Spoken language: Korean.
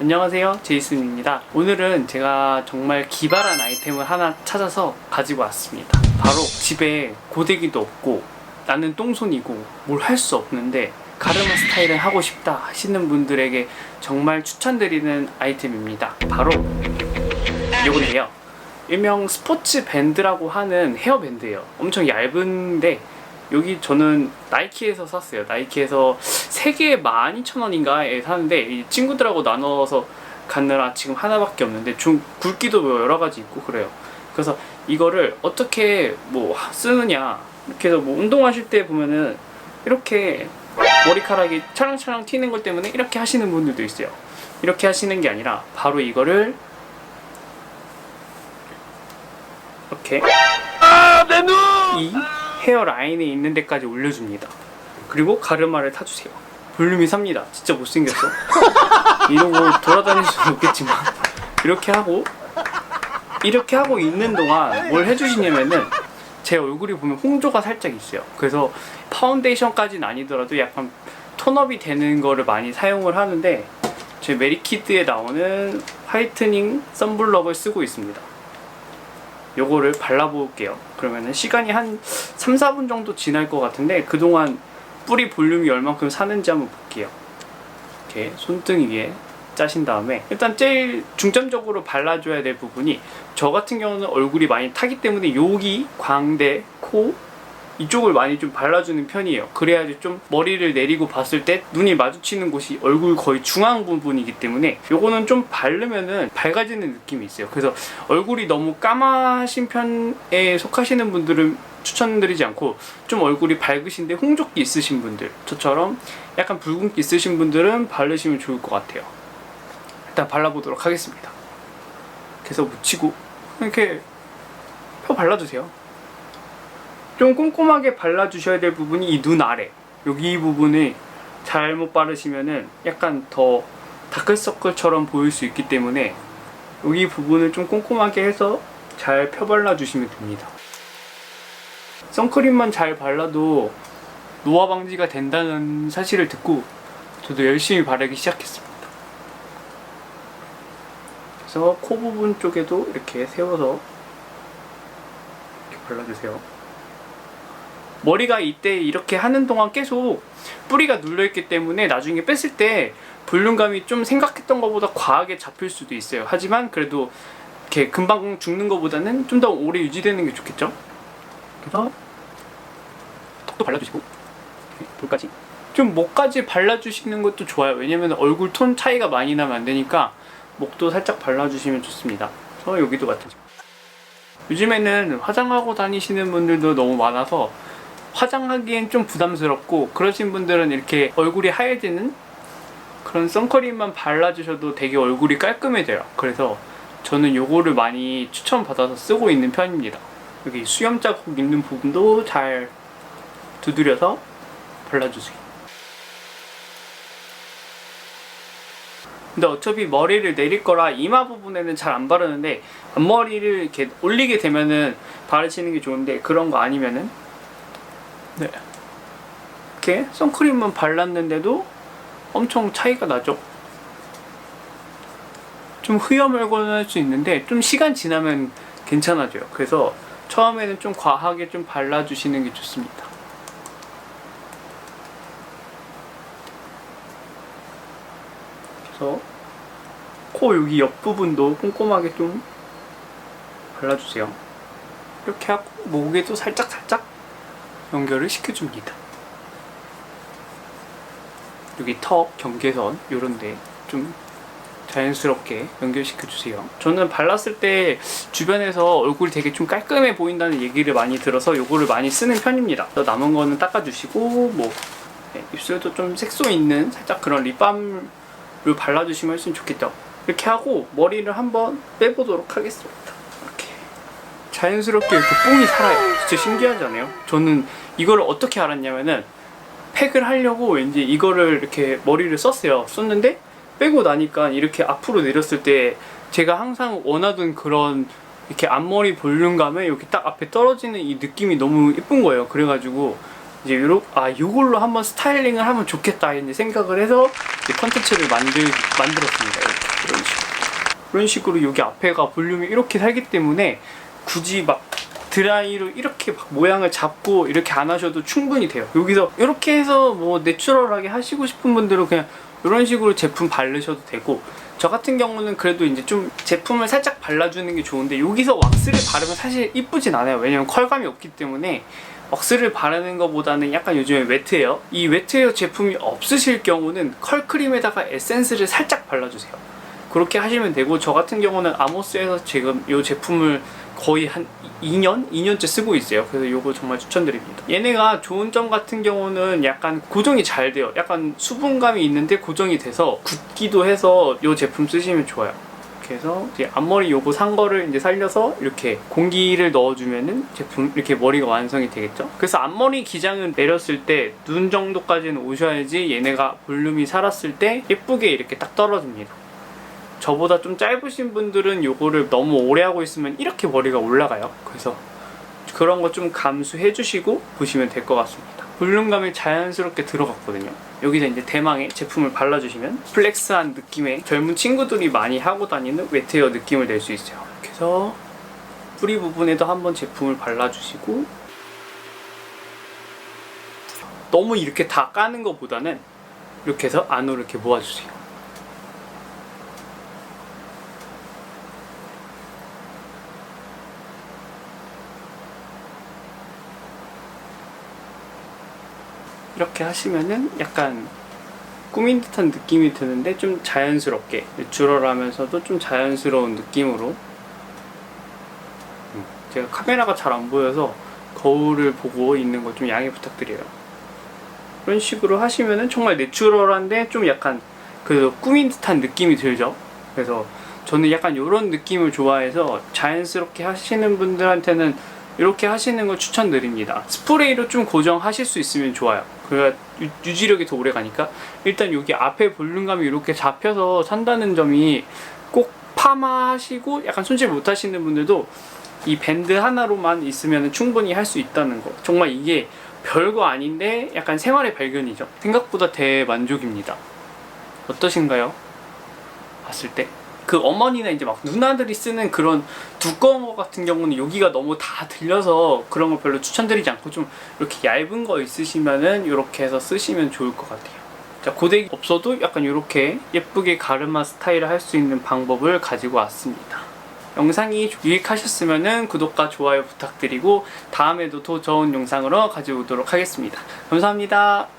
안녕하세요. 제이슨입니다. 오늘은 제가 정말 기발한 아이템을 하나 찾아서 가지고 왔습니다. 바로 집에 고데기도 없고 나는 똥손이고 뭘 할 수 없는데 가르마 스타일을 하고 싶다 하시는 분들에게 정말 추천드리는 아이템입니다. 바로 이건데요. 일명 스포츠 밴드라고 하는 헤어밴드예요. 엄청 얇은데 여기 저는 나이키에서 샀어요. 나이키에서 3개에 12,000원인가에 사는데 이 친구들하고 나눠서 갖느라 지금 하나밖에 없는데 좀 굵기도 뭐 여러 가지 있고 그래요. 그래서 이거를 어떻게 뭐 쓰느냐 이렇게 해서 뭐 운동하실 때 보면은 이렇게 머리카락이 차랑차랑 튀는 것 때문에 이렇게 하시는 분들도 있어요. 이렇게 하시는 게 아니라 바로 이거를 이렇게 이 헤어 라인에 있는 데까지 올려줍니다. 그리고 가르마를 타주세요. 볼륨이 삽니다. 진짜 못생겼어. 이러고 돌아다닐 수는 없겠지만 이렇게 하고 이렇게 하고 있는 동안 뭘 해주시냐면은 제 얼굴이 보면 홍조가 살짝 있어요. 그래서 파운데이션까지는 아니더라도 약간 톤업이 되는 거를 많이 사용을 하는데 제 메리키드에 나오는 화이트닝 썬블럭을 쓰고 있습니다. 요거를 발라볼게요. 그러면은 시간이 한 3, 4분 정도 지날 것 같은데 그동안 뿌리 볼륨이 얼만큼 사는지 한번 볼게요. 이렇게 손등 위에 짜신 다음에 일단 제일 중점적으로 발라줘야 될 부분이 저 같은 경우는 얼굴이 많이 타기 때문에 여기 광대, 코 이쪽을 많이 좀 발라주는 편이에요. 그래야지 좀 머리를 내리고 봤을 때 눈이 마주치는 곳이 얼굴 거의 중앙 부분이기 때문에 요거는 좀 바르면은 밝아지는 느낌이 있어요. 그래서 얼굴이 너무 까마신 편에 속하시는 분들은 추천드리지 않고 좀 얼굴이 밝으신데 홍조기 있으신 분들 저처럼 약간 붉은기 있으신 분들은 바르시면 좋을 것 같아요. 일단 발라보도록 하겠습니다. 그래서 묻히고 이렇게 펴 발라주세요. 좀 꼼꼼하게 발라주셔야 될 부분이 이 눈 아래 여기 이 부분을 잘못 바르시면은 약간 더 다크서클처럼 보일 수 있기 때문에 여기 부분을 좀 꼼꼼하게 해서 잘 펴발라 주시면 됩니다. 선크림만 잘 발라도 노화 방지가 된다는 사실을 듣고 저도 열심히 바르기 시작했습니다. 그래서 코 부분 쪽에도 이렇게 세워서 이렇게 발라주세요. 머리가 이때 이렇게 하는 동안 계속 뿌리가 눌려있기 때문에 나중에 뺐을 때 볼륨감이 좀 생각했던 것보다 과하게 잡힐 수도 있어요. 하지만 그래도 이렇게 금방 죽는 것보다는 좀 더 오래 유지되는 게 좋겠죠? 그래서 턱도 발라주시고 볼까지 좀 목까지 발라주시는 것도 좋아요. 왜냐면 얼굴 톤 차이가 많이 나면 안 되니까 목도 살짝 발라주시면 좋습니다. 그래서 여기도 마찬가지. 요즘에는 화장하고 다니시는 분들도 너무 많아서 화장하기엔 좀 부담스럽고 그러신 분들은 이렇게 얼굴이 하얘지는 그런 선크림만 발라주셔도 되게 얼굴이 깔끔해져요. 그래서 저는 요거를 많이 추천받아서 쓰고 있는 편입니다. 여기 수염 자국 있는 부분도 잘 두드려서 발라주세요. 근데 어차피 머리를 내릴 거라 이마 부분에는 잘 안 바르는데 앞머리를 이렇게 올리게 되면은 바르시는 게 좋은데 그런 거 아니면은 네. 이렇게 선크림만 발랐는데도 엄청 차이가 나죠. 좀 흐여멀거나 할수 있는데 좀 시간 지나면 괜찮아져요. 그래서 처음에는 좀 과하게 좀 발라주시는 게 좋습니다. 그래서 코 여기 옆부분도 꼼꼼하게 좀 발라주세요. 이렇게 하고 목에도 살짝 살짝 연결을 시켜줍니다. 여기 턱, 경계선 요런데 좀 자연스럽게 연결시켜 주세요. 저는 발랐을 때 주변에서 얼굴이 되게 좀 깔끔해 보인다는 얘기를 많이 들어서 요거를 많이 쓰는 편입니다. 또 남은 거는 닦아주시고 뭐 네, 입술도 좀 색소 있는 살짝 그런 립밤을 발라주시면 훨씬 좋겠죠. 이렇게 하고 머리를 한번 빼보도록 하겠습니다. 이렇게 자연스럽게 이렇게 뽕이 살아요. 진짜 신기하지 않아요? 저는 이걸 어떻게 알았냐면은 팩을 하려고 왠지 이거를 이렇게 머리를 썼어요. 썼는데 빼고 나니까 이렇게 앞으로 내렸을 때 제가 항상 원하던 그런 이렇게 앞머리 볼륨감에 여기 딱 앞에 떨어지는 이 느낌이 너무 예쁜 거예요. 그래가지고 이제 요러 아 요걸로 한번 스타일링을 하면 좋겠다 이제 생각을 해서 이제 컨텐츠를 만들 만들었습니다. 이렇게 이런 식으로 이런 식으로 여기 앞에가 볼륨이 이렇게 살기 때문에 굳이 막 드라이로 이렇게 막 모양을 잡고 이렇게 안 하셔도 충분히 돼요. 여기서 이렇게 해서 뭐 내추럴하게 하시고 싶은 분들은 그냥 이런 식으로 제품 바르셔도 되고 저 같은 경우는 그래도 이제 좀 제품을 살짝 발라주는 게 좋은데 여기서 왁스를 바르면 사실 이쁘진 않아요. 왜냐면 컬감이 없기 때문에 왁스를 바르는 것보다는 약간 요즘에 웨트에어 이 웨트에어 제품이 없으실 경우는 컬크림에다가 에센스를 살짝 발라주세요. 그렇게 하시면 되고 저 같은 경우는 아모스에서 지금 이 제품을 거의 한 2년? 2년째 쓰고 있어요. 그래서 이거 정말 추천드립니다. 얘네가 좋은 점 같은 경우는 약간 고정이 잘 돼요. 약간 수분감이 있는데 고정이 돼서 굳기도 해서 이 제품 쓰시면 좋아요. 그래서 이제 앞머리 요거 산 거를 이제 살려서 이렇게 공기를 넣어주면은 제품 이렇게 머리가 완성이 되겠죠. 그래서 앞머리 기장은 내렸을 때 눈 정도까지는 오셔야지 얘네가 볼륨이 살았을 때 예쁘게 이렇게 딱 떨어집니다. 저보다 좀 짧으신 분들은 요거를 너무 오래 하고 있으면 이렇게 머리가 올라가요. 그래서 그런 거 좀 감수해 주시고 보시면 될 것 같습니다. 볼륨감이 자연스럽게 들어갔거든요. 여기서 이제 대망의 제품을 발라주시면 플렉스한 느낌의 젊은 친구들이 많이 하고 다니는 웨트웨어 느낌을 낼 수 있어요. 그래서 뿌리 부분에도 한번 제품을 발라주시고 너무 이렇게 다 까는 것보다는 이렇게 해서 안으로 이렇게 모아주세요. 이렇게 하시면은 약간 꾸민 듯한 느낌이 드는데 좀 자연스럽게 내추럴하면서도 좀 자연스러운 느낌으로. 음, 제가 카메라가 잘 안 보여서 거울을 보고 있는 거 좀 양해 부탁드려요. 이런 식으로 하시면은 정말 내추럴한데 좀 약간 그 꾸민 듯한 느낌이 들죠? 그래서 저는 약간 이런 느낌을 좋아해서 자연스럽게 하시는 분들한테는 이렇게 하시는 걸 추천드립니다. 스프레이로 좀 고정하실 수 있으면 좋아요. 그래야 유- 유지력이 더 오래 가니까 일단 여기 앞에 볼륨감이 이렇게 잡혀서 산다는 점이 꼭 파마하시고 약간 손질 못 하시는 분들도 이 밴드 하나로만 있으면 충분히 할 수 있다는 거. 정말 이게 별거 아닌데 약간 생활의 발견이죠. 생각보다 대만족입니다. 어떠신가요? 봤을 때? 그 어머니나 이제 막 누나들이 쓰는 그런 두꺼운 거 같은 경우는 여기가 너무 다 들려서 그런 거 별로 추천드리지 않고 좀 이렇게 얇은 거 있으시면은 이렇게 해서 쓰시면 좋을 것 같아요. 자, 고데기 없어도 약간 이렇게 예쁘게 가르마 스타일을 할 수 있는 방법을 가지고 왔습니다. 영상이 유익하셨으면 구독과 좋아요 부탁드리고 다음에도 더 좋은 영상으로 가져오도록 하겠습니다. 감사합니다.